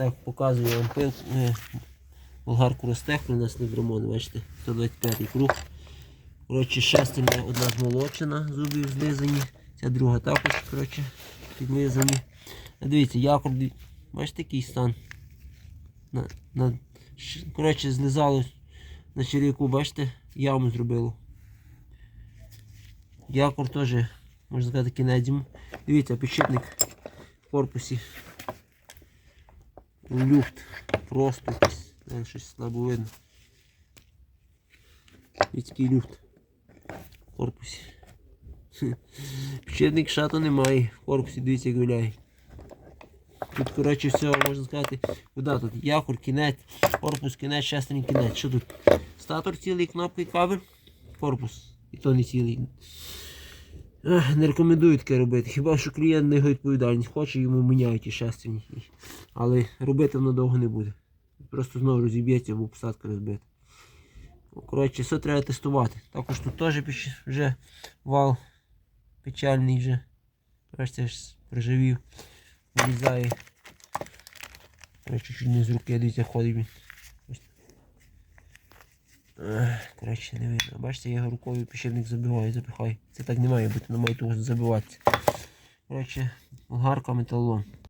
Так, показую вам пил, е, болгарку розтехлю, у нас не драмон, бачите, 125 круг. Коротше, шестерня одна змолочена, зубів злизані, ця друга також коротше, підлизані. Дивіться, якор, бачите, який стан. На, на, коротше, злизало на черв'яку, бачите, яму зробило. Якор теж, можна сказати, кінець. йому. Дивіться, підшипник в корпусі. Люфт. Просто. Навіть щось слабо видно. Людський люфт в корпусі. Підшипник шату немає. В корпусі дивіться, як гуляє. Тут, коротше, все, можна сказати, куди тут? Якор, кінець, корпус, кінець, шестерень, кінець. Що тут? Статор цілий, кнопки, кабель, корпус. І то не цілий. Не рекомендую таке робити. Хіба що клієнт не його відповідальність. Хоче, йому міняють і шестерні. Але робити воно довго не буде. Просто знову розіб'ється або посадка розбита. Коротше, все треба тестувати. Також тут теж вже вал печальний вже. Бачите, ж приживів. Вирізає. Коротше, чуть не з руки, дивіться, ходить він. Ось. Коротше, не видно. Бачите, я його рукою пішивник забиваю, запихаю. Це так не має бути, не має того забиватися. Коротше, гарка металолом.